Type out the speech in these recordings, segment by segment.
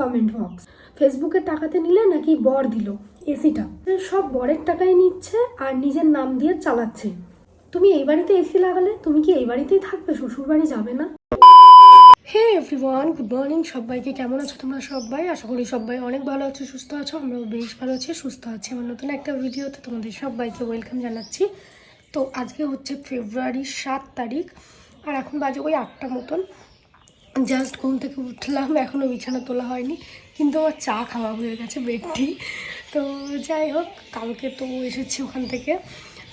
Comment box ফেসবুকের টাকাতে নিলে নাকি বর দিল এসিটা সব বরের টাকাই নিচ্ছে আর নিজের নাম দিয়ে চালাচ্ছে। তুমি এই বাড়িতে এসি লাগালে তুমি কি এই বাড়িতেই থাকবে? শ্বশুর বাড়ি যাবে না? হে এভরিওয়ান গুড মর্নিং সবাইকে কেমন আছো তোমরা সবাই? আশা করি সবাই অনেক ভালো আছো, সুস্থ আছো। আমরাও বেশ ভালো আছি, সুস্থ আছি। আমার নতুন একটা ভিডিওতে তোমাদের সবাইকে ওয়েলকাম জানাচ্ছি। তো আজকে হচ্ছে ফেব্রুয়ারির সাত তারিখ, আর এখন বাজে ওই আটটা মতন। জাস্ট ঘুম থেকে উঠলাম এখনও বিছানা তোলা হয়নি, কিন্তু আমার চা খাওয়া হয়ে গেছে বেডটি। তো যাই হোক, কালকে তো এসেছি ওখান থেকে।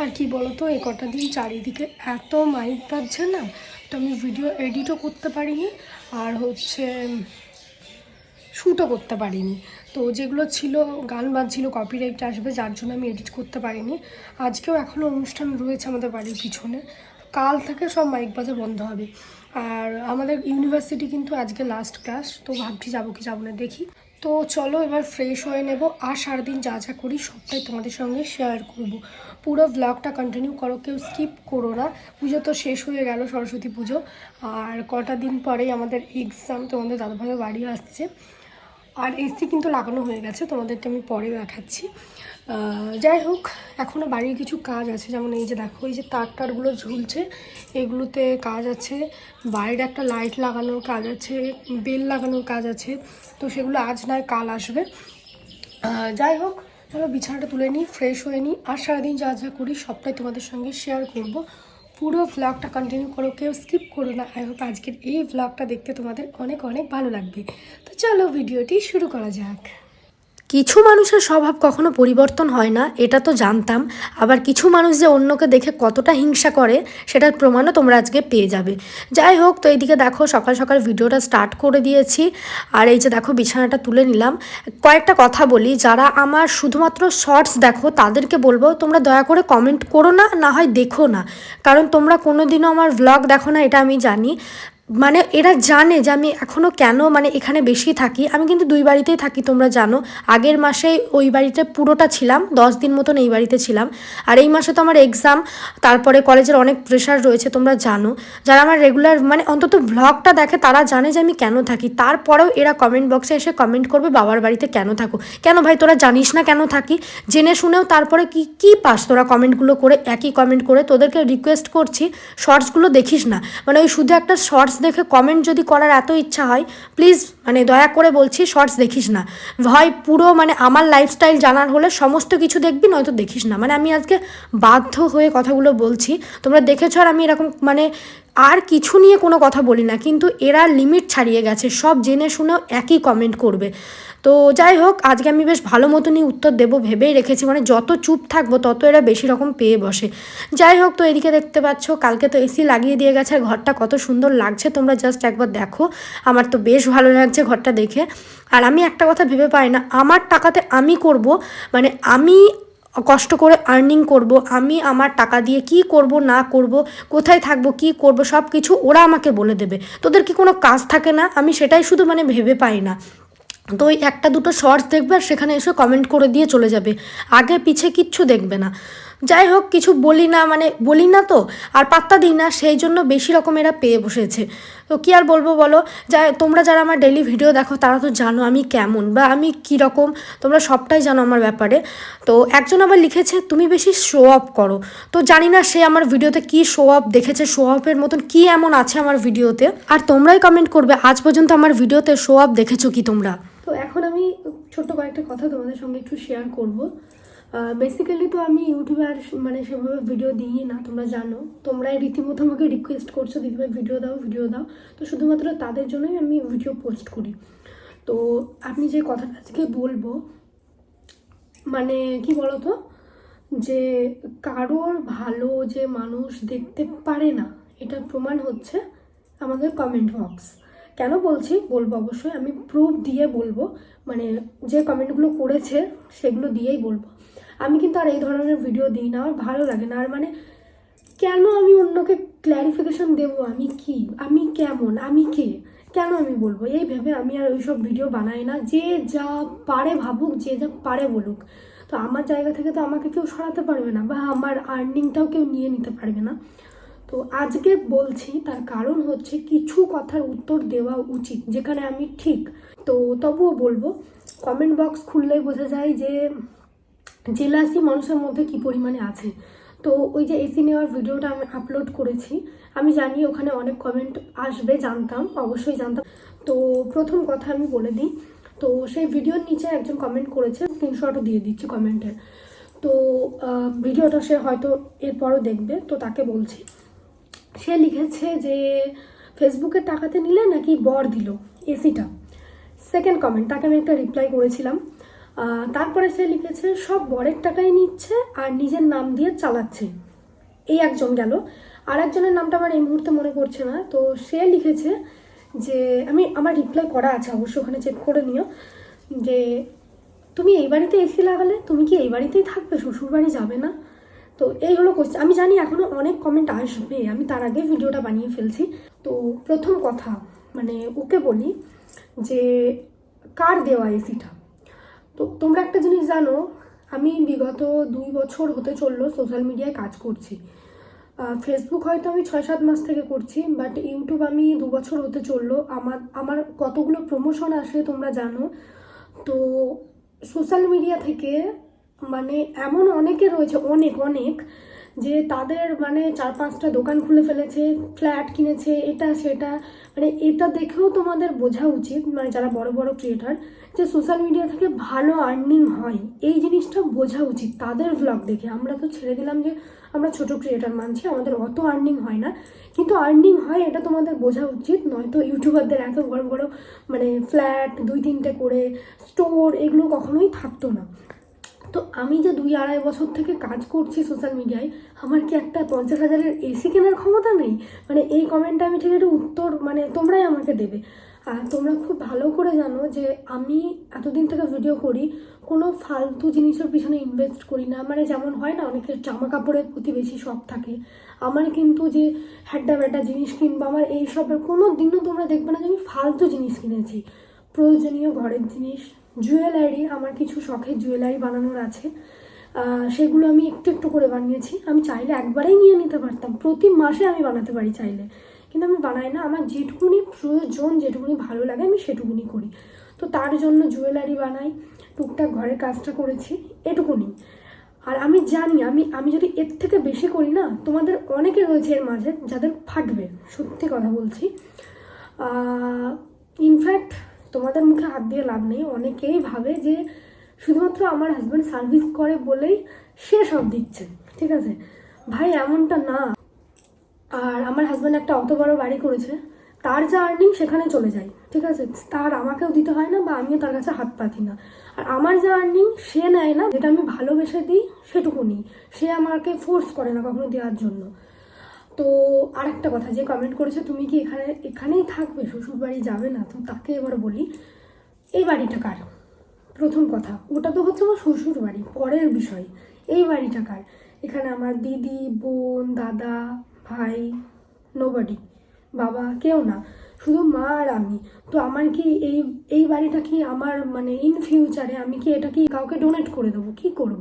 আর কি বলো তো এই কটা দিন চারিদিকে এত মাইক বাজছে না, তো আমি ভিডিও এডিটও করতে পারিনি, আর হচ্ছে শ্যুটও করতে পারিনি। তো যেগুলো ছিল, গান বাজছিল কপিরাইট আসবে, যার জন্য আমি এডিট করতে পারিনি। আজকেও এখনও অনুষ্ঠান রয়েছে আমাদের বাড়ির পিছনে। কাল থেকে সব মাইক বাজা বন্ধ হবে। আর আমাদের ইউনিভার্সিটি কিন্তু আজকে লাস্ট ক্লাস তো ভাবছি যাব কি যাব না, দেখি। তো চলো এবার ফ্রেশ হয়ে নেব, আর সারাদিন যা যা করি সবটাই তোমাদের সঙ্গে শেয়ার করব। পুরো ব্লগটা কন্টিনিউ করো, কেউ স্কিপ করো না। পুজো তো শেষ হয়ে গেল, সরস্বতী পুজো। আর কটা দিন পরেই আমাদের এক্সাম তোমাদের দাদাভাইও বাড়ি আসছে। আর এসি কিন্তু লাগানো হয়ে গেছে, তোমাদেরকে আমি পরে দেখাচ্ছি। যাই হোক এখনও বাড়ির কিছু কাজ আছে, যেমন এই যে দেখো, এই যে তার টারগুলো ঝুলছে, এগুলোতে কাজ আছে। বাইরে একটা লাইট লাগানোর কাজ আছে বেল লাগানোর কাজ আছে, তো সেগুলো আজ নয়, কাল আসবে। যাই হোক, চলো বিছানাটা তুলে নিই ফ্রেশ হয়ে নিই, আর সারাদিন যা যা করি, সবটাই তোমাদের সঙ্গে শেয়ার করব। পুরো ভ্লগটা কন্টিনিউ করো, কেউ স্কিপ করো না। আই হোপ আজকের এই ভ্লগটা দেখতে তোমাদের অনেক অনেক ভালো লাগবে। তো চলো ভিডিওটি শুরু করা যাক। কিছু মানুষের স্বভাব কখনো পরিবর্তন হয় না, এটা তো জানতাম। আবার কিছু মানুষ যে অন্যকে দেখে কতটা হিংসা করে, সেটার প্রমাণও তোমরা আজকে পেয়ে যাবে। যাই হোক, তো এইদিকে দেখো, সকাল সকাল ভিডিওটা স্টার্ট করে দিয়েছি। আর এই যে দেখো, বিছানাটা তুলে নিলাম। কয়েকটা কথা বলি, যারা আমার শুধুমাত্র শর্টস দেখো, তাদেরকে বলব, তোমরা দয়া করে কমেন্ট করো না না হয় দেখো না। কারণ তোমরা কোনোদিনও আমার ভ্লগ দেখো না, এটা আমি জানি। মানে এরা জানে যে আমি এখনও কেন মানে এখানে বেশি থাকি। আমি কিন্তু দুই বাড়িতেই থাকি, তোমরা জানো। আগের মাসে ওই বাড়িতে পুরোটা ছিলাম, দশ দিন মতন এই বাড়িতে ছিলাম। আর এই মাসে তো আমার এক্সাম তারপরে কলেজের অনেক প্রেশার রয়েছে, তোমরা জানো। যারা আমার রেগুলার মানে অন্তত ভ্লগটা দেখে, তারা জানে যে আমি কেন থাকি। তারপরেও এরা কমেন্ট বক্সে এসে কমেন্ট করবে, বাবার বাড়িতে কেন থাকো? কেন ভাই, তোরা জানিস না কেন থাকি? জেনে শুনেও তারপরে কি কি পাস তোরা কমেন্টগুলো করে, একই কমেন্ট করে? তোদেরকে রিকোয়েস্ট করছি শর্টসগুলো দেখিস না। মানে ওই শুধু একটা শর্টস দেখে কমেন্ট যদি করার এত ইচ্ছা হয় প্লিজ মানে দয়া করে বলছি শর্টস দেখিস না। হয় পুরো মানে আমার লাইফস্টাইল জানার হলে সমস্ত কিছু দেখবি, নয়তো দেখিস না। মানে আমি আজকে বাধ্য হয়ে কথাগুলো বলছি। তোমরা দেখেছ আর আমি এরকম মানে আর কিছু নিয়ে কোনো কথা বলি না, কিন্তু এরা লিমিট ছাড়িয়ে গেছে, সব জেনে শুনেও একই কমেন্ট করবে। তো যাই হোক, আজকে আমি বেশ ভালো মতনই উত্তর দেবো ভেবেই রেখেছি মানে যত চুপ থাকব তত এরা বেশি রকম পেয়ে বসে। যাই হোক, তো এদিকে দেখতে পাচ্ছ, কালকে তো এসি লাগিয়ে দিয়ে গেছে, আর ঘরটা কত সুন্দর লাগছে, তোমরা জাস্ট একবার দেখো। আমার তো বেশ ভালো লাগছে ঘরটা দেখে। আর আমি একটা কথা ভেবে পাই না, আমার টাকাতে আমি করব মানে আমি কষ্ট করে আর্নিং করব, আমি আমার টাকা দিয়ে কি করব, না করব, কোথায় থাকব, কি করব সব কিছু ওরা আমাকে বলে দেবে। তোদের কি কোনো কাজ থাকে না? আমি সেটাই শুধু মানে ভেবে পাই না। তো ওই একটা দুটো শর্টস দেখবে আর সেখানে এসে কমেন্ট করে দিয়ে চলে যাবে। আগে পিছে কিচ্ছু দেখবে না। যাই হোক কিছু বলি না মানে বলি না তো, আর পাত্তা দিই না, সেই জন্য বেশি রকম এরা পেয়ে বসেছে। তো কী আর বলব বলো যা তোমরা যারা আমার ডেলি ভিডিও দেখো, তারা তো জানো আমি কেমন, বা আমি কী রকম, তোমরা সবটাই জানো আমার ব্যাপারে। তো একজন আবার লিখেছে, তুমি বেশি শো অফ করো। তো জানি না সে আমার ভিডিওতে কি শো অফ দেখেছে শো অফের মতন কি এমন আছে আমার ভিডিওতে আর তোমরাই কমেন্ট করবে, আজ পর্যন্ত আমার ভিডিওতে শো অফ দেখেছ কি তোমরা? তো এখন আমি ছোট্ট কয়েকটা কথা তোমাদের সঙ্গে একটু শেয়ার করব। বেসিক্যালি তো আমি ইউটিউবে আর মানে সেভাবে ভিডিও দিই না, তোমরা জানো। তোমরাই রীতিমতো আমাকে রিকোয়েস্ট করছ, দিদিভাই ভিডিও দাও ভিডিও দাও। তো শুধুমাত্র তাদের জন্যই আমি ভিডিও পোস্ট করি। তো আপনি যে কথাটা আজকে বলব মানে কি বলতো? যে কারোর ভালো যে মানুষ দেখতে পারে না এটার প্রমাণ হচ্ছে আমাদের কমেন্ট বক্স কেন বলছি? বলব অবশ্যই। আমি প্রুফ দিয়ে বলব। মানে যে কমেন্টগুলো করেছে, সেগুলো দিয়েই বলব। আমি কিন্তু আর এই ধরনের ভিডিও দিই না, আমার ভালো লাগে না। আর মানে কেন আমি অন্যকে ক্ল্যারিফিকেশন দেব? আমি কি? আমি কেমন? আমি কে? কেন আমি বলব? এই ভেবে আমি আর ওইসব ভিডিও বানাই না। যে যা পারে ভাবুক, যে যা পারে বলুক। তো আমার জায়গা থেকে তো আমাকে কেউ সরাতে পারবে না, বা আমার আর্নিংটাও কেউ নিয়ে নিতে পারবে না। তো আজকে বলছি, তার কারণ হচ্ছে কিছু কথার উত্তর দেওয়া উচিত, যেখানে আমি ঠিক। তো তবুও বলব কমেন্ট বক্স খুললেই বোঝা যায় যে জেলাসি মানুষের মধ্যে কি পরিমাণে আছে? তো ওই যে এসি নেওয়ার ভিডিওটা আমি আপলোড করেছি, আমি জানি ওখানে অনেক কমেন্ট আসবে, জানতাম, অবশ্যই জানতাম। তো প্রথম কথা আমি বলে দিই, তো সেই ভিডিওর নিচে একজন কমেন্ট করেছে স্ক্রিনশটও দিয়ে দিচ্ছি কমেন্টের তো ভিডিওটা সে হয়তো এরপরও দেখবে, তো তাকে বলছি। সে লিখেছে যে ফেসবুকের টাকাতে নিলে নাকি বর দিল? এসিটা। সেকেন্ড কমেন্ট তাকে আমি একটা রিপ্লাই করেছিলাম। তারপরে সে লিখেছে, সব বরের টাকাই নিচ্ছে আর নিজের নাম দিয়ে চালাচ্ছে। এই একজন গেল। আর একজনের নামটা আমার এই মুহূর্তে মনে পড়ছে না। তো সে লিখেছে যে, আমি, আমার রিপ্লাই করা আছে অবশ্য ওখানে চেক করে নিও, যে তুমি এই বাড়িতে এসি লাগালে, তুমি কি এই বাড়িতেই থাকবে? শ্বশুর বাড়ি যাবে না? তো এই হলো কোশ্চেন আমি জানি এখনও অনেক কমেন্ট আসবে। আমি তার আগে ভিডিওটা বানিয়ে ফেলছি। তো প্রথম কথা মানে ওকে বলি যে, কার দেওয়া এসিটা তো তোমরা একটা জিনিস জানো, আমি বিগত দুই বছর হতে চলল সোশ্যাল মিডিয়ায় কাজ করছি। ফেসবুক হয়তো আমি ছয় সাত মাস থেকে করছি বাট ইউটিউব আমি দু বছর হতে চলল। আমার আমার কতগুলো প্রমোশন আসে তোমরা জানো। তো সোশ্যাল মিডিয়া থেকে মানে এমন অনেকে রয়েছে, অনেক অনেক যে তাদের মানে চার পাঁচটা দোকান খুলে ফেলেছে, ফ্ল্যাট কিনেছে, এটা সেটা। মানে এটা দেখেও তোমাদের বোঝা উচিত মানে যারা বড় বড় ক্রিয়েটার যে সোশ্যাল মিডিয়া থেকে ভালো আর্নিং হয়। এই জিনিসটা বোঝা উচিত তাদের ভ্লগ দেখে। আমরা তো ছেড়ে দিলাম যে আমরা ছোট ক্রিয়েটার মানছি, আমাদের অত আর্নিং হয় না। কিন্তু আর্নিং হয় এটা তোমাদের বোঝা উচিত, নয়তো ইউটিউবারদের এত বড় বড় মানে ফ্ল্যাট দুই তিনটে করে স্টোর এগুলো কখনোই থাকতো না। তো আমি যে দুই আড়াই বছর থেকে কাজ করছি সোশ্যাল মিডিয়ায় আমার কি একটা পঞ্চাশ হাজারের এসি কেনার ক্ষমতা নেই? মানে এই কমেন্টটা আমি ঠিক একটু উত্তর মানে তোমরাই আমাকে দেবে। আর তোমরা খুব ভালো করে জানো যে আমি এতদিন থেকে ভিডিও করি, কোনো ফালতু জিনিসের পিছনে ইনভেস্ট করি না। মানে যেমন হয় না, অনেকের জামা কাপড়ের প্রতি বেশি শখ থাকে। আমার কিন্তু যে হ্যাড্ডা ব্যাড্ডা জিনিস কিনবো, আমার এই সবের কোনো দিনও তোমরা দেখবে না যে আমি ফালতু জিনিস কিনেছি। প্রয়োজনীয় ঘরের জিনিস জুয়েলারি, আমার কিছু শখের জুয়েলারি বানানোর আছে। সেগুলো আমি একটু একটু করে বানিয়েছি। আমি চাইলে একবারেই নিয়ে নিতে পারতাম। প্রতি মাসে আমি বানাতে পারি চাইলে। কিন্তু আমি বানাই না। আমার যেটুকুনি প্রয়োজন, যেটুকুনি ভালো লাগে, আমি সেটুকুনি করি। তো তার জন্য জুয়েলারি বানাই, টুকটাক ঘরের কাজটা করেছি, এটুকুনি। আর আমি জানি, আমি আমি যদি এর থেকে বেশি করি না, তোমাদের অনেকে রয়েছে এর মাঝে যাদের ফাটবে। সত্যি কথা বলছি। ইনফ্যাক্ট তোমাদের মুখে হাত দিয়ে লাভ নেই। অনেকেই ভাবে যে শুধুমাত্র আমার হাজব্যান্ড সার্ভিস করে বলেই সে সব দিচ্ছে, ঠিক আছে? ভাই, এমনটা না। আর আমার হাজব্যান্ড একটা অত বড় বাড়ি করেছে, তার যা আর্নিং সেখানে চলে যায়, ঠিক আছে? তার আমাকেও দিতে হয় না বা আমিও তার কাছে হাত পাতি না। আর আমার যা আর্নিং সে নেয় না, যেটা আমি ভালোবেসে দিই সেটুকু নিই। সে আমাকে ফোর্স করে না কখনো দেওয়ার জন্য। তো আর একটা কথা, যে কমেন্ট করেছে, তুমি কি এখানে, এখানেই থাকবে? শ্বশুর বাড়ি যাবে না? তো তাকে এবার বলি, এই বাড়িটা কার? প্রথম কথা, ওটা তো হচ্ছে আমার শ্বশুর বাড়ি পরের বিষয়, এই বাড়িটা কার? এখানে আমার দিদি, বোন, দাদা, ভাই নোবডি বাবা কেউ না, শুধু মা আর আমি। তো আমার কি এই এই বাড়িটা কি আমার মানে ইন ফিউচারে আমি কি এটা কি কাউকে ডোনেট করে দেবো? কি করব।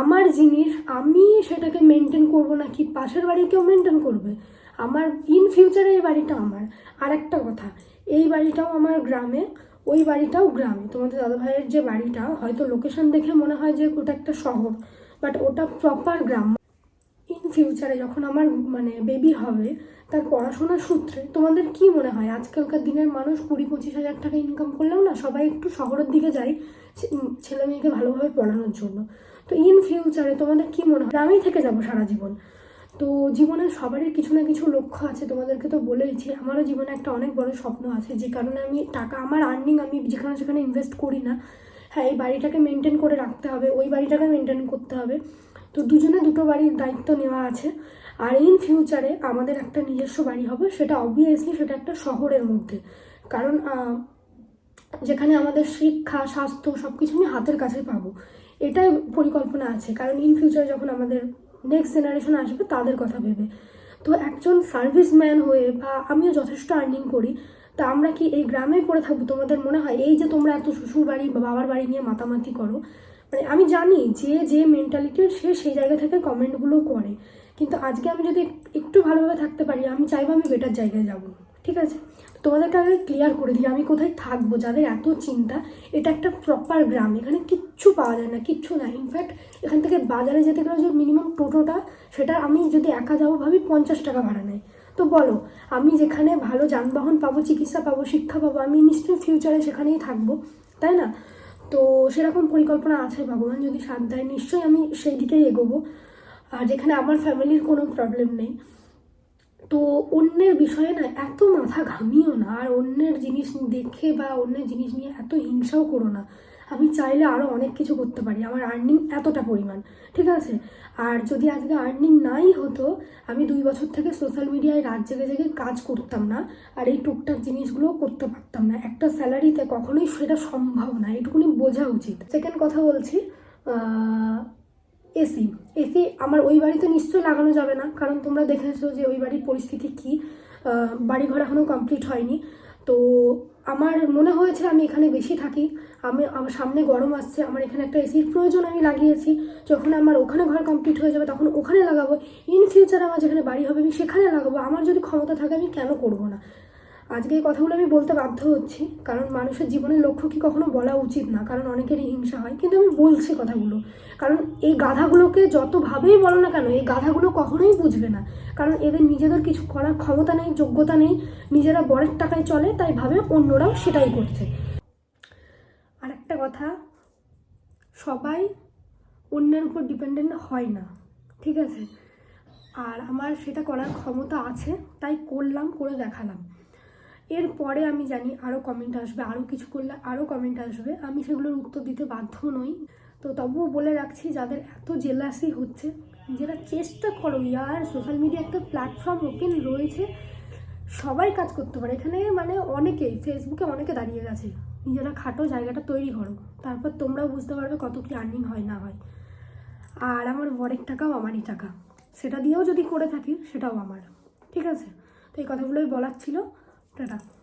আমার জিনিস, আমি সেটাকে মেনটেন করব না কি পাশের বাড়ি কেউ মেনটেন করবে। আমার ইন ফিউচারে এই বাড়িটা আমার। আর একটা কথা, এই বাড়িটাও আমার গ্রামে, ওই বাড়িটাও গ্রামে। তোমাদের দাদা ভাইয়ের যে বাড়িটা, হয়তো লোকেশন দেখে মনে হয় যে ওটা একটা শহর বাট ওটা প্রপার গ্রাম। ইন ফিউচারে যখন আমার মানে বেবি হবে, তার পড়াশোনার সূত্রে তোমাদের কি মনে হয়? আজকালকার দিনের মানুষ কুড়ি পঁচিশ হাজার টাকা ইনকাম করলেও না, সবাই একটু শহরের দিকে যায় ছেলে মেয়েকে ভালোভাবে পড়ানোর জন্য। তো ইন ফিউচারে তোমাদের কি মনে হয়? গ্রামেই থেকে যাব সারা জীবন। তো জীবনের সবারই কিছু না কিছু লক্ষ্য আছে, তোমাদেরকে তো বলেইছি। আমারও জীবনে একটা অনেক বড় স্বপ্ন আছে, যে কারণে আমি টাকা, আমার আর্নিং আমি যেখানে সেখানে ইনভেস্ট করি না। হ্যাঁ এই বাড়িটাকে মেনটেন করে রাখতে হবে, ওই বাড়িটাকে মেনটেন করতে হবে। তো দুজনে দুটো বাড়ির দায়িত্ব নেওয়া আছে। আর ইন ফিউচারে আমাদের একটা নিজস্ব বাড়ি হবে, সেটা অবভিয়াসলি সেটা একটা শহরের মধ্যে। কারণ যেখানে আমাদের শিক্ষা, স্বাস্থ্য সব কিছু আমি হাতের কাছে পাবো। এটাই পরিকল্পনা আছে, কারণ ইন ফিউচারে যখন আমাদের নেক্সট জেনারেশন আসবে, তাদের কথা ভেবে। তো একজন সার্ভিসম্যান হয়ে বা আমিও যথেষ্ট আর্নিং করি, তা আমরা কি এই গ্রামে পড়ে থাকব? তোমাদের মনে হয় এই যে তোমরা এত শ্বশুর বাড়ি বা বাবার বাড়ি নিয়ে মাতামাতি করো মানে আমি জানি যে যে মেন্টালিটির সে সেই জায়গা থেকে কমেন্টগুলো করে। কিন্তু আজকে আমি যদি একটু ভালোভাবে থাকতে পারি, আমি চাইব আমি বেটার জায়গায় যাব। ঠিক আছে? তোমাদেরকে আগে ক্লিয়ার করে দিই, আমি কোথায় থাকব? যাদের এত চিন্তা, এটা একটা প্রপার গ্রাম, এখানে কিচ্ছু পাওয়া যায় না, কিচ্ছু না। ইনফ্যাক্ট এখান থেকে বাজারে যেতে গেলে যে মিনিমাম টোটোটা, সেটা আমি যদি একা যাব ভাবি পঞ্চাশ টাকা ভাড়া নেয়। তো বলো, আমি যেখানে ভালো যানবাহন পাবো, চিকিৎসা পাবো, শিক্ষা পাবো, আমি নিশ্চয়ই ফিউচারে সেখানেই থাকব, তাই না? তো সেরকম পরিকল্পনা আছে ভগবান যদি সাথ দেয়, নিশ্চয়ই আমি সেই দিকেই এগোবো। আর যেখানে আমার ফ্যামিলির কোনো প্রবলেম নেই। তো অন্যের বিষয়ে না এত মাথা ঘামিও না, আর অন্যের জিনিস দেখে বা অন্যের জিনিস নিয়ে এত হিংসাও করো না। আমি চাইলে আরও অনেক কিছু করতে পারি, আমার আর্নিং এতটা পরিমাণ, ঠিক আছে? আর যদি আজকে আর্নিং নাই হতো, আমি দুই বছর থেকে সোশ্যাল মিডিয়ায় রাত জেগে জেগে কাজ করতাম না, আর এই টুকটাক জিনিসগুলোও করতে পারতাম না। একটা স্যালারিতে কখনোই সেটা সম্ভব না এটুকুনি বোঝা উচিত। সেকেন্ড কথা বলছি এসি এসি আমার ওই বাড়িতে নিশ্চয়ই লাগানো যাবে না, কারণ তোমরা দেখেছ যে ওই বাড়ির পরিস্থিতি কী। বাড়ি ঘর এখনও কমপ্লিট হয়নি। তো আমার মনে হয়েছে আমি এখানে বেশি থাকি। আমি, আমার সামনে গরম আসছে, আমার এখানে একটা এসির প্রয়োজন আমি লাগিয়েছি। যখন আমার ওখানে ঘর কমপ্লিট হয়ে যাবে তখন ওখানে লাগাবো। ইন ফিউচার আমার যেখানে বাড়ি হবে আমি সেখানে লাগাবো। আমার যদি ক্ষমতা থাকে আমি কেন করব না? আজকে এই কথাগুলো আমি বলতে বাধ্য হচ্ছি, কারণ মানুষের জীবনের লক্ষ্য কি কখনো বলা উচিত না, কারণ অনেকেরই হিংসা হয়। কিন্তু আমি বলছি কথাগুলো, কারণ এই গাধাগুলোকে যতভাবেই বলো না কেন, এই গাধাগুলো কখনোই বুঝবে না। কারণ এদের নিজেদের কিছু করার ক্ষমতা নেই, যোগ্যতা নেই, নিজেরা বরের টাকায় চলে, তাই ভাবে অন্যরাও সেটাই করছে। আর একটা কথা, সবাই অন্যের উপর ডিপেন্ডেন্ট হয় না, ঠিক আছে? আর আমার সেটা করার ক্ষমতা আছে, তাই করলাম, করে দেখালাম। এরপরে আমি জানি আরও কমেন্ট আসবে আরও কিছু করলে আরও কমেন্ট আসবে। আমি সেগুলোর উত্তর দিতে বাধ্য নই। তো তবুও বলে রাখছি, যাদের এত জেলাসি হচ্ছে, নিজেরা চেষ্টা করো। ইয়ার সোশ্যাল মিডিয়া একটা প্ল্যাটফর্ম ওপেন রয়েছে, সবাই কাজ করতে পারে। এখানে মানে অনেকেই ফেসবুকে অনেকে দাঁড়িয়ে গেছে। নিজেরা খাটো জায়গাটা তৈরি করো। তারপর তোমরাও বুঝতে পারবে কত কি আর্নিং হয় না হয়। আর আমার বরের টাকাও আমারই টাকা। সেটা দিয়েও যদি করে থাকি, সেটাও আমার। ঠিক আছে? তো এই কথাগুলোই বলার ছিল। Truk.